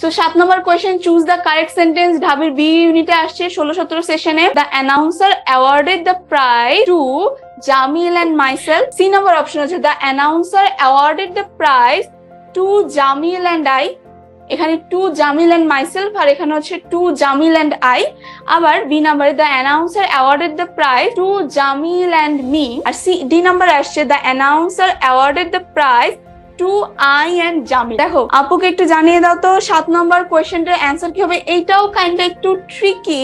So সাত নম্বর question choose the correct sentence ঢাবির B ইউনিটে আসছে ষোলো সতেরো সেশনে the announcer awarded the prize to Jamil and myself C number option আছে। The announcer awarded the prize to Jamil and I এখানে to Jamil and myself আর এখানে হচ্ছে টু জামিল অ্যান্ড আই আবার বি নাম্বারে the announcer awarded the prize to Jamil and me R C D number আসছে। The announcer awarded the prize to I and Jamil দেখো, আপুকে একটু জানিয়ে দাও তো, সাত নম্বর কোয়েশ্চেনটার অ্যান্সার কি হবে? এইটাও কাইন্ড একটু ট্রিকি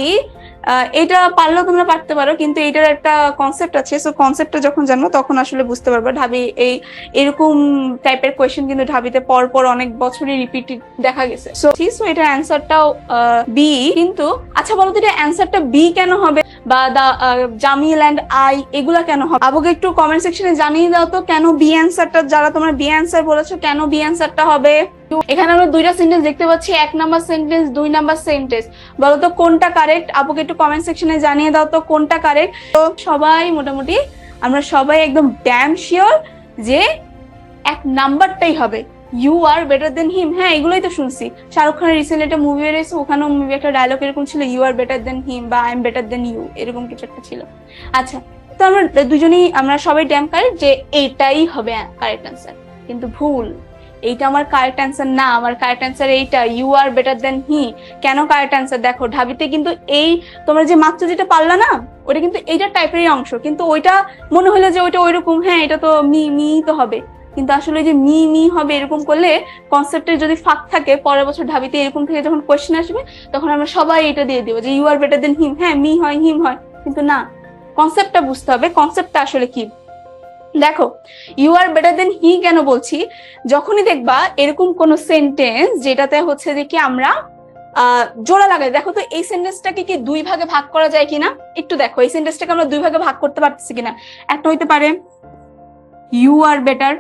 এটা পারলেও তোমরা পারতে পারো, কিন্তু এটার একটা কনসেপ্ট আছে। সো কনসেপ্টটা যখন জানো তখন আসলে বুঝতে পারবে। ঢাবি, এই এরকম টাইপের কোয়েশ্চেন কিন্তু ঢাবিতে পর পর অনেক বছরই রিপিট দেখা গেছে। সো সো এটার অ্যান্সারটাও বি কিন্তু আচ্ছা বলো তো এটা অ্যান্সারটা বি কেন হবে? বা দা জামিল অ্যান্ড আই এগুলা কেন হবে? আবুকে একটু কমেন্ট সেকশনে জানিয়ে দাও তো, কেন বি অ্যান্সারটা যারা তোমরা বি অ্যান্সার বলেছ, কেন বি অ্যান্সারটা হবে? এখানে আমরা দুইটা সেন্টেন্স দেখতে পাচ্ছি, এক নাম্বার সেন্টেন্স দুই নাম্বার সেন্টেন্স বলো তো কোনটা কারেক্ট আপুকে একটু কমেন্ট সেকশনে জানিয়ে দাও তো কোনটা কারেক্ট তো সবাই মোটামুটি, আমরা সবাই একদম ড্যাম শিওর যে এক নাম্বারটাই হবে। ইউ আর বেটার দেন হিম হ্যাঁ এগুলোই তো শুনছি। শাহরুখ খানের রিসেন্ট একটা মুভি বেরিয়েছে, ওখানেও মুভি একটা ডায়লগ এরকম ছিল you are better than him বা I am better than you এরকম কিছু একটা ছিল। আচ্ছা তো আমরা দুজনেই, আমরা সবাই ড্যাম কারেক্ট যে এটাই হবে কারেক্ট আনসার কিন্তু ভুল। এইটা আমার কারেক্ট অ্যান্সার না, আমার কারেক্ট অ্যান্সার এইটা you are better than he কেন কারেক্ট অ্যান্সার দেখো, ঢাবিতে কিন্তু এই, তোমরা যে মাত্র যেটা পারলা না, ওটা কিন্তু এইটা টাইপেরই অংশ। কিন্তু ওইটা মনে হলো যে ওইটা ওইরকম হ্যাঁ এটা তো মি মি তো হবে। কিন্তু আসলে যে মি মি হবে এরকম করলে কনসেপ্টের যদি ফাঁক থাকে, পরের বছর ঢাবিতে এরকম থেকে যখন কোয়েশ্চেন আসবে, তখন আমরা সবাই এটা দিয়ে দেবো যে ইউ আর বেটার দেন হিম হ্যাঁ মি হয় হিম হয়। কিন্তু না কনসেপ্টটা বুঝতে হবে। কনসেপ্টটা আসলে কি? দেখো you are better than he কেন বলছি? যখনই দেখবা এরকম কোন সেন্টেন্স যেটাতে হচ্ছে যে কি আমরা জোড়া লাগাই, দেখো তো এই সেন্টেন্সটাকে কি দুই ভাগে ভাগ করা যায় কিনা? একটু দেখো, এই সেন্টেন্সটাকে আমরা দুই ভাগে ভাগ করতে পারতেছি কিনা? একটা হইতে পারে ইউ আর বেটার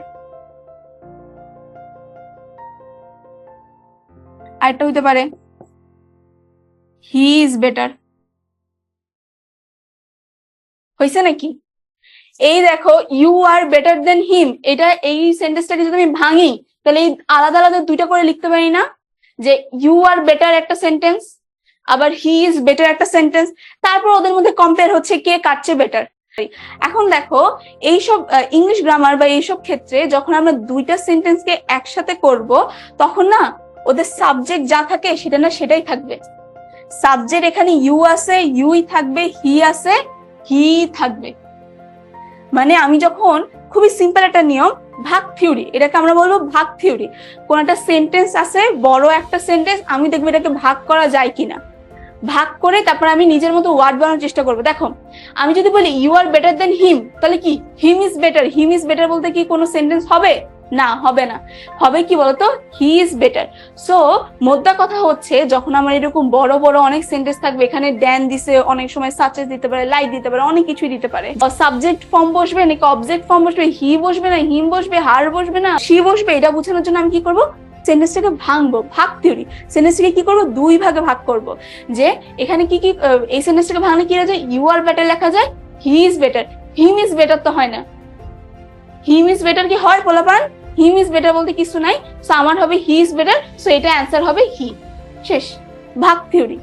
আরেকটা হইতে পারে হি ইজ বেটার হয়েছে নাকি? এই দেখো ইউ আর বেটার দেন হিম এটা এই সেন্টেন্সটাকে যদি আমি ভাঙি, তাহলে এই আলাদা আলাদা দুইটা করে লিখতে পারি না? যে ইউ আর বেটার একটা সেন্টেন্স আবার হি ইজ বেটার একটা সেন্টেন্স তারপর ওদের মধ্যে কম্পেয়ার হচ্ছে কে কাটছে বেটার এখন দেখো, এইসব ইংলিশ গ্রামার বা এইসব ক্ষেত্রে যখন আমরা দুইটা সেন্টেন্সকে একসাথে করব, তখন না ওদের সাবজেক্ট যা থাকে সেটা না সেটাই থাকবে। সাবজেক্ট এখানে ইউ আছে ইউই থাকবে হি আছে হি থাকবে। মানে আমি যখন খুবই সিম্পল একটা নিয়ম, ভাগ থিওরি এটাকে আমরা বলব ভাগ থিওরি কোন একটা সেন্টেন্স আছে, বড় একটা সেন্টেন্স আমি দেখব এটাকে ভাগ করা যায় কিনা। ভাগ করে তারপর আমি নিজের মতো ওয়ার্ড বানানোর চেষ্টা করব। দেখো, আমি যদি বলি you are better than him তাহলে কি? Him is better him is better বলতে কি কোনো সেন্টেন্স হবে? না, হবে না। হবে কি বলতো? হি ইজ বেটার সো মোদ্দা কথা হচ্ছে, যখন আমার এরকম বড় বড় অনেক সেন্টেন্স থাকবে, এখানে ড্যান দিছে, অনেক সময় সাচেস দিতে পারে লাইট দিতে পারে, অনেক কিছুই দিতে পারে। সাবজেক্ট ফর্ম বসবে নাকি অবজেক্ট ফর্ম বসবে? হি বসবে না হিম বসবে হার বসবে না সি বসবে, এটা বোঝানোর জন্য আমি কি করব? সেন্টেন্সটাকে ভাঙবো, ভাগ থিওরি সেন্টেন্সটাকে কি করব? দুই ভাগে ভাগ করব। যে, এখানে কি কি এই সেন্টেন্সটাকে ভাঙলে কি যায় ইউ আর বেটার লেখা যায় he is better him is better তো হয় না। হিম ইজ বেটার কি হয়, পোলাপান? হিম ইজ বেটার বলতে কিছু নাই সো আমার হবে হি ইজ বেটার সো এটা অ্যান্সার হবে হি শেষ। ভাগ থিওরি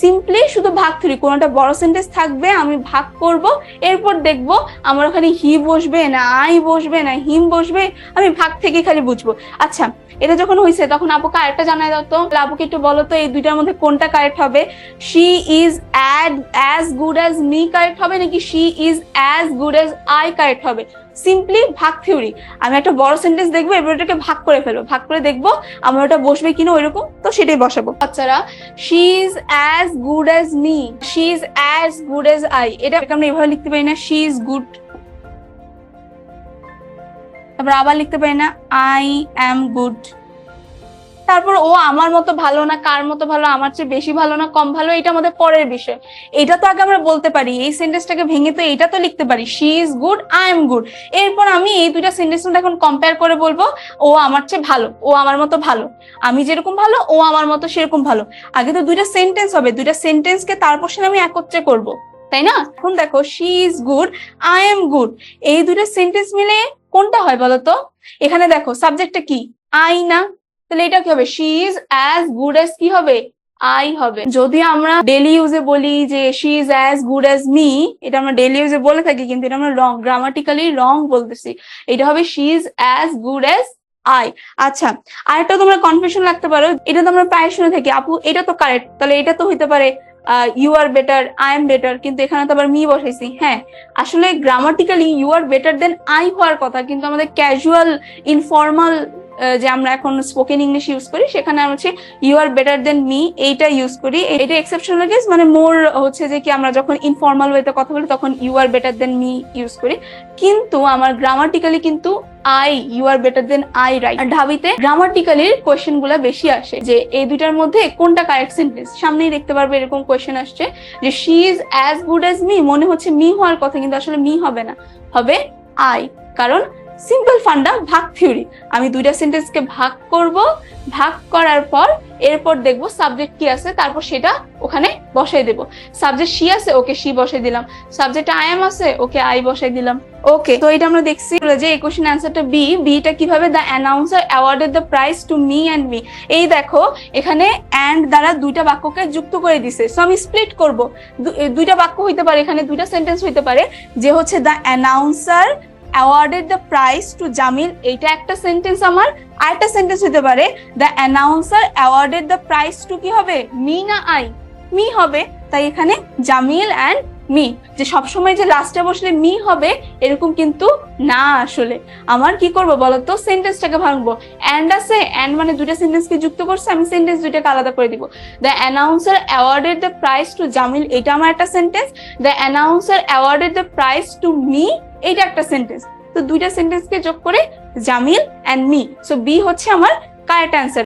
সিম্পলি শুধু ভাগ থিওরি কোনটা বড় সেন্টেন্স থাকবে, আমি ভাগ করব, এরপর দেখব আমার ওখানে হি বসবে, না আই বসবে, না হিম বসবে, আমি ভাগ থেকে খালি বুঝব। আচ্ছা এটা যখন হয়েছে তখন আপুকে আরেকটা জানাই দাও তো। আপুকে একটু বলো তো, এই দুইটার মধ্যে কোনটা কারেক্ট হবে? She is add as good as me correct হবে, নাকি she is as good as I correct হবে? সিম্পলি ভাগ থিওরি আমি একটা বড় সেন্টেন্স দেখব, এবার ওটাকে ভাগ করে ফেলব। ভাগ করে দেখব, আমার ওটা বসবে কিনা ওইরকম, তো সেটাই বসাবো। বাচ্চারা she is as good as me she is as good as I এটা আমরা এভাবে লিখতে পারি না? শি ইজ গুড তারপর আবার লিখতে পারি না আই অ্যাম গুড তারপর ও আমার মতো ভালো না, কার মতো ভালো, আমার চেয়ে বেশি ভালো না, কম ভালো এটা আমাদের পরের বিষয়। এটা তো আগে আমরা বলতে পারি, এই সেন্টেন্সটাকে ভেঙে তো এটা তো লিখতে পারি। She is good I am good এরপর আমি এই দুইটা সেন্টেন্স এখন কম্পেয়ার করে বলব, ও আমার চেয়ে ভালো, ও আমার মতো ভালো। আমি যেরকম ভালো, ও আমার মতো সেরকম ভালো। আগে তো দুইটা সেন্টেন্স হবে, দুইটা সেন্টেন্সকে তারপর সে আমি একত্রে করব, তাই না? এখন দেখো she is good I am good এই দুইটা সেন্টেন্স মিলে কোনটা হয় বলতো এখানে দেখো সাবজেক্টটা কি? আই না তাহলে এটা কি হবে? She is as good as কি হবে? আই হবে। যদি আমরা ডেলি ইউজে বলি যে she is as good as me এটা আমরা ডেলি ইউজে বলে থাকি, কিন্তু এটা আমরা রং গ্রামাটিক্যালি রং বলতেছি। এটা হবে she is as good as I আচ্ছা আরেকটা তোমরা কনফিউশন লাগতে পারো। এটা তো আমরা প্রায় শুনে থাকি। আপু, এটা তো কারেক্ট তাহলে এটা তো হইতে পারে you are better I am better কিন্তু এখানে তো আবার মি বসাইছি। হ্যাঁ আসলে grammatically you are better than I হওয়ার কথা, কিন্তু আমাদের ক্যাজুয়াল ইনফর্মাল যে আমরা এখন স্পোকেন ইংলিশ ইউজ করি, সেখানে আমরা হচ্ছে you are better than me এইটা ইউজ করি। এটা এক্সেপশনাল কেস মানে মোর হচ্ছে যে কি, আমরা যখন ইনফর্মাল ওয়েতে কথা বলি, তখন you are better than me use করি। কিন্তু আমার গ্রামাটিক্যালি কিন্তু I you are better than I write ঢাবিতে গ্রামাটিক্যালির কোয়েশ্চেনগুলা বেশি আসে, যে এই দুইটার মধ্যে কোনটা কারেক্ট সেন্টেন্স সামনেই দেখতে পারবে এরকম কোয়েশ্চেন আসছে, যে she is as good as me মনে হচ্ছে মি হওয়ার কথা, কিন্তু আসলে মি হবে না, হবে আই কারণ সিম্পল ফান্ডা ভাগ থিওরি আমি দুইটা সেন্টেন্সকে ভাগ করব, ভাগ করার পর এরপর দেখব সাবজেক্ট কি আছে, তারপর সেটা ওখানে বসাই দেব। সাবজেক্ট শি আছে, ওকে শি বসাই দিলাম। সাবজেক্ট আই এম আছে, ওকে আই বসাই দিলাম। ওকে তো এটা আমরা দেখছি যে এই কোশ্চেন অ্যান্সারটা বি বিটা কীভাবে the announcer awarded the prize to me and me এই দেখো, এখানে অ্যান্ড দ্বারা দুইটা বাক্যকে যুক্ত করে দিছে। সো আমি স্প্লিট করব। দুইটা বাক্য হইতে পারে, এখানে দুইটা সেন্টেন্স হইতে পারে, যে হচ্ছে the announcer awarded the prize to Jamil এইটা একটা সেন্টেন্স আমার, আরেকটা সেন্টেন্স হতে পারে the announcer awarded the prize to কি হবে? মি না আই? মি হবে, তাই এখানে জামিল অ্যান্ড মি। যে সবসময় যে লাস্টে বসলে মি হবে, এরকম কিন্তু না আসলে। আমার কি করব বলতো? সেন্টেন্সটাকে ভাঙবো। অ্যান্ড আছে অ্যান্ড মানে দুইটা সেন্টেন্সকে যুক্ত করছে, আমি সেন্টেন্স দুইটাকে আলাদা করে দিব। The announcer awarded the prize to Jamil এটা আমার একটা sentence the announcer awarded the prize to me এইটা একটা সেন্টেন্স তো দুইটা সেন্টেন্সকে যোগ করে Jamil and me so B হচ্ছে আমার কারেক্ট অ্যান্সার